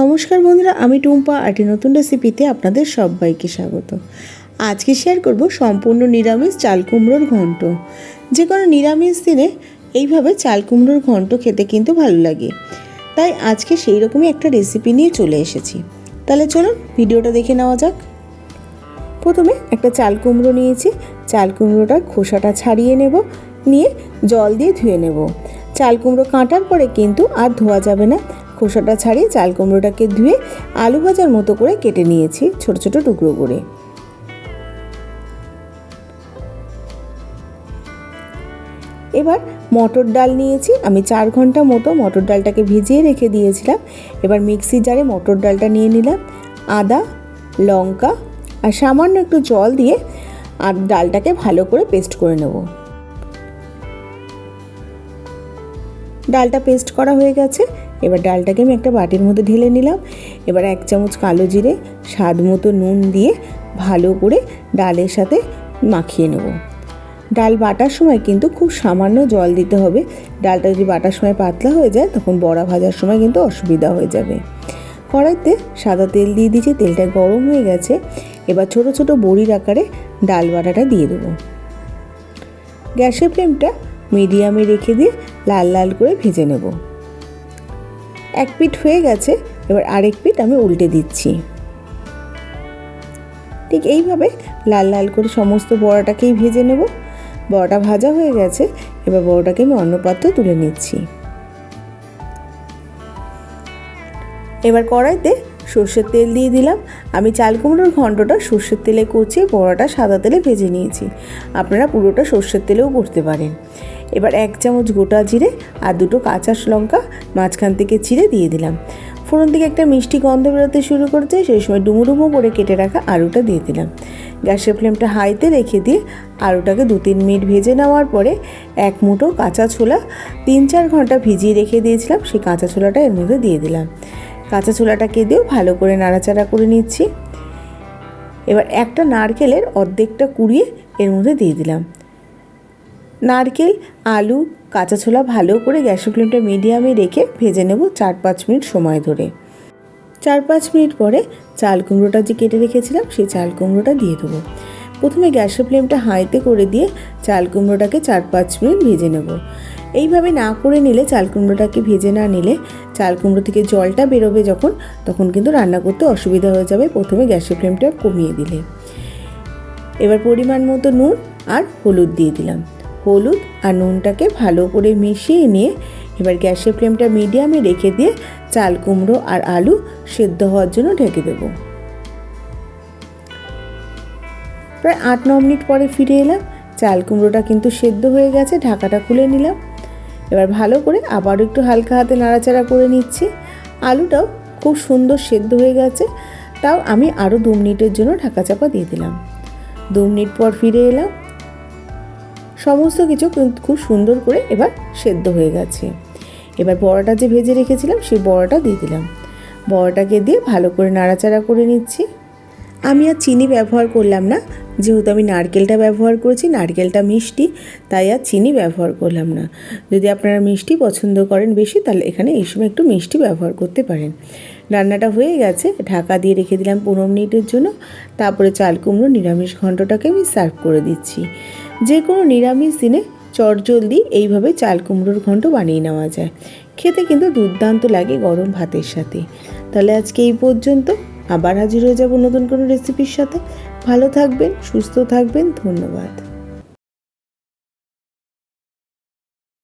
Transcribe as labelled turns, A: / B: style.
A: নমস্কার বন্ধুরা, আমি টুম্পা একটি নতুন রেসিপিতে আপনাদের সবাইকে স্বাগত। আজকে শেয়ার করব সম্পূর্ণ নিরামিষ চাল কুমড়োর ঘন্ট। যে কোনো নিরামিষ দিনে এইভাবে চাল কুমড়োর ঘন্ট খেতে কিন্তু ভালো লাগে। তাই আজকে সেই রকমই একটা রেসিপি নিয়ে চলে এসেছি। তাহলে চলুন ভিডিওটা দেখে নেওয়া যাক। প্রথমে একটা চাল কুমড়ো নিয়েছি। চাল কুমড়োটার খোসাটা ছাড়িয়ে নেব, নিয়ে জল দিয়ে ধুয়ে নেব। চাল কুমড়ো কাটার পরে কিন্তু আর ধোয়া যাবে না। খোসাটা ছাড়িয়ে চাল কুমড়োটাকে ধুয়ে আলু ভাজার মতো করে কেটে নিয়েছি ছোট ছোট টুকরো করে। এবার মটর ডাল নিয়েছি। আমি চার ঘণ্টা মতো মটর ডালটাকে ভিজিয়ে রেখে দিয়েছিলাম। এবার মিক্সি জারে মটর ডালটা নিয়ে নিলাম। আদা, লঙ্কা আর সামান্য একটু জল দিয়ে আর ডালটাকে ভালো করে পেস্ট করে নেব। ডালটা পেস্ট করা হয়ে গেছে। এবার ডালটাকে আমি একটা বাটির মধ্যে ঢেলে নিলাম। এবার এক চামচ কালো জিরে, স্বাদ মতো নুন দিয়ে ভালো করে ডালের সাথে মাখিয়ে নেব। ডাল বাটার সময় কিন্তু খুব সামান্য জল দিতে হবে। ডালটা যদি বাটার সময় পাতলা হয়ে যায়, তখন বড়া ভাজার সময় কিন্তু অসুবিধা হয়ে যাবে। কড়াইতে সাদা তেল দিয়ে দিয়েছি, তেলটা গরম হয়ে গেছে। এবার ছোট ছোট বড়ির আকারে ডাল বাটাটা দিয়ে দেবো। গ্যাসের ফ্লেমটা মিডিয়ামে রেখে দিয়ে লাল লাল করে ভেজে নেব। এক পিঠ হয়ে গেছে, এবার আরেক পিঠ আমি উল্টে দিচ্ছি। ঠিক এইভাবে লাল লাল করে সমস্ত বড়াটাকেই ভেজে নেব। বড়াটা ভাজা হয়ে গেছে, এবার বড়াটাকে আমি অন্য পাত্রে তুলে নিচ্ছি। এবার কড়াইতে সর্ষের তেল দিয়ে দিলাম। আমি চাল কুমড়োর ঘণ্টটা সর্ষের তেলে কুচিয়ে বড়াটা সাদা তেলে ভেজে নিয়েছি। আপনারা পুরোটা সর্ষের তেলেও করতে পারেন। এবার এক চামচ গোটা জিরে আর দুটো কাঁচা লঙ্কা মাঝখান থেকে চিড়ে দিয়ে দিলাম। ফোড়ন থেকে একটা মিষ্টি গন্ধ বেরোতে শুরু করেছে, সেই সময় ডুমো ডুমো করে কেটে রাখা আলুটা দিয়ে দিলাম। গ্যাসের ফ্লেমটা হাইতে রেখে দিয়ে আলুটাকে দু তিন মিনিট ভেজে নেওয়ার পরে এক মুঠো কাঁচা ছোলা তিন চার ঘণ্টা ভিজিয়ে রেখে দিয়েছিলাম, সেই কাঁচা ছোলাটা এর মধ্যে দিয়ে দিলাম। কাঁচা ছোলাটাকে দিয়েও ভালো করে নাড়াচাড়া করে নিচ্ছি। এবার একটা নারকেলের অর্ধেকটা কুড়িয়ে এর মধ্যে দিয়ে দিলাম। নারকেল, আলু, কাঁচা ছোলা ভালো করে গ্যাসের ফ্লেমটা মিডিয়ামে রেখে ভেজে নেব চার পাঁচ মিনিট সময় ধরে। চার পাঁচ মিনিট পরে চাল কুমড়োটা যে কেটে রেখেছিলাম, সেই চাল কুমড়োটা দিয়ে দেবো। প্রথমে গ্যাসের ফ্লেমটা হাইতে করে দিয়ে চাল কুমড়োটাকে চার পাঁচ মিনিট ভেজে নেব। এইভাবে না করে নিলে, চাল কুমড়োটাকে ভেজে না নিলে, চাল কুমড়ো থেকে জলটা বেরোবে যখন, তখন কিন্তু রান্না করতে অসুবিধা হয়ে যাবে। প্রথমে গ্যাসের ফ্লেমটা কমিয়ে দিলে। এবার পরিমাণ মতো নুন আর হলুদ দিয়ে দিলাম। হলুদ আর নুনটাকে ভালো করে মিশিয়ে নিয়ে এবার গ্যাসের ফ্লেমটা মিডিয়ামে রেখে দিয়ে চাল কুমড়ো আর আলু সেদ্ধ হওয়ার জন্য ঢেকে দেবো। প্রায় আট ন মিনিট পরে ফিরে এলাম। চাল কুমড়োটা কিন্তু সেদ্ধ হয়ে গেছে, ঢাকাটা খুলে নিলাম। এবার ভালো করে আবারও একটু হালকা হাতে নাড়াচাড়া করে নিচ্ছি। আলুটাও খুব সুন্দর সেদ্ধ হয়ে গেছে, তাও আমি আরও দু মিনিটের জন্য ঢাকা চাপা দিয়ে দিলাম। দু মিনিট পর ফিরে এলাম। সমস্ত কিছু খুব সুন্দর করে এবার সেদ্ধ হয়ে গেছে। এবার বড়াটা যে ভেজে রেখেছিলাম, সেই বড়াটা দিয়ে দিলাম। বড়াটাকে দিয়ে ভালো করে নাড়াচাড়া করে নিচ্ছি। আমি আর চিনি ব্যবহার করলাম না, যেহেতু আমি নারকেলটা ব্যবহার করেছি, নারকেলটা মিষ্টি, তাই আর চিনি ব্যবহার করলাম না। যদি আপনারা মিষ্টি পছন্দ করেন বেশি, তাহলে এখানে এই সময় একটু মিষ্টি ব্যবহার করতে পারেন। রান্নাটা হয়ে গেছে, ঢাকা দিয়ে রেখে দিলাম পনেরো মিনিটের জন্য। তারপরে চাল কুমড়ো নিরামিষ ঘণ্টটাকে আমি সার্ভ করে দিচ্ছি। যে কোনো নিরামিষ দিনে চটজলদি এইভাবে চাল কুমড়োর ঘন্ট বানিয়ে নেওয়া যায়। খেতে কিন্তু দুর্দান্ত লাগে গরম ভাতের সাথে। তাহলে আজকে এই পর্যন্ত। আবার হাজির হয়ে যাব নতুন কোনো রেসিপির সাথে। ভালো থাকবেন, সুস্থ থাকবেন, ধন্যবাদ।